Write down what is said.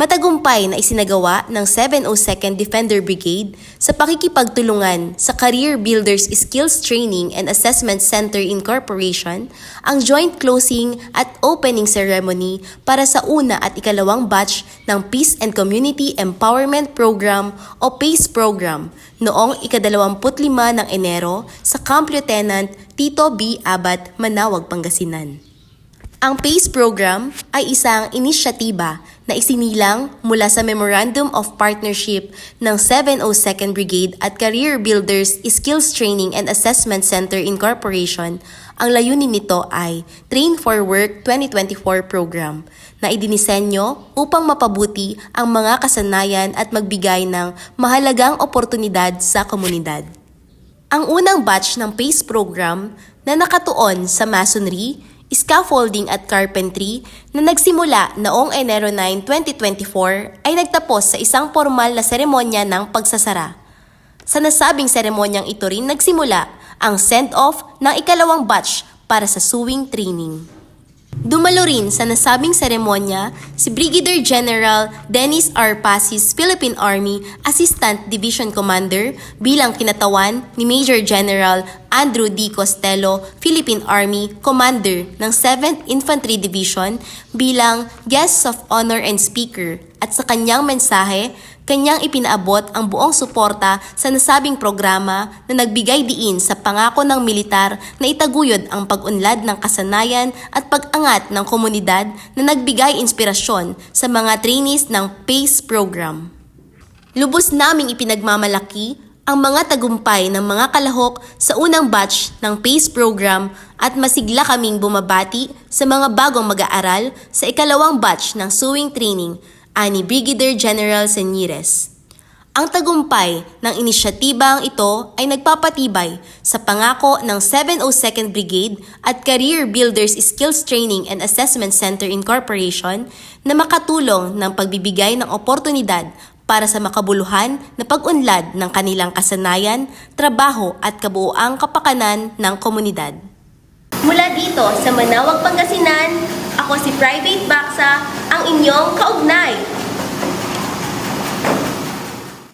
Matagumpay na isinagawa ng 702nd Defender Brigade sa pakikipagtulungan sa Career Builders Skills Training and Assessment Center Incorporation ang joint closing at opening ceremony para sa una at ikalawang batch ng Peace and Community Empowerment Program o PACE Program noong ikadalawamput-lima ng Enero sa Camp Lieutenant Tito B. Abad, Manawag, Pangasinan. Ang PACE program ay isang inisyatiba na isinilang mula sa Memorandum of Partnership ng 702nd Brigade at Career Builders Skills Training and Assessment Center Incorporation. Ang layunin nito ay Train for Work 2024 program na idinisenyo upang mapabuti ang mga kasanayan at magbigay ng mahalagang oportunidad sa komunidad. Ang unang batch ng PACE program na nakatuon sa masonry, scaffolding at carpentry na nagsimula noong Enero 9, 2024 ay nagtapos sa isang formal na seremonya ng pagsasara. Sa nasabing seremonyang ito rin nagsimula ang send-off ng ikalawang batch para sa sewing training. Dumalo rin sa nasabing seremonya si Brigadier General Dennis R. Pasis, Philippine Army Assistant Division Commander bilang kinatawan ni Major General Andrew D. Costello, Philippine Army Commander ng 7th Infantry Division bilang Guests of Honor and Speaker at sa kanyang mensahe, kanyang ipinaabot ang buong suporta sa nasabing programa na nagbigay diin sa pangako ng militar na itaguyod ang pag-unlad ng kasanayan at pag-angat ng komunidad na nagbigay inspirasyon sa mga trainees ng PACE program. Lubos naming ipinagmamalaki ang mga tagumpay ng mga kalahok sa unang batch ng PACE program at masigla kaming bumabati sa mga bagong mag-aaral sa ikalawang batch ng sewing training ani Brigadier General Senires. Ang tagumpay ng inisyatibang ito ay nagpapatibay sa pangako ng 702nd Brigade at Career Builders Skills Training and Assessment Center Incorporation na makatulong ng pagbibigay ng oportunidad para sa makabuluhan na pag-unlad ng kanilang kasanayan, trabaho at kabuoang kapakanan ng komunidad. Mula dito sa Manawag, Pangasinan, ako si Private Baksa, ang inyong kaugnay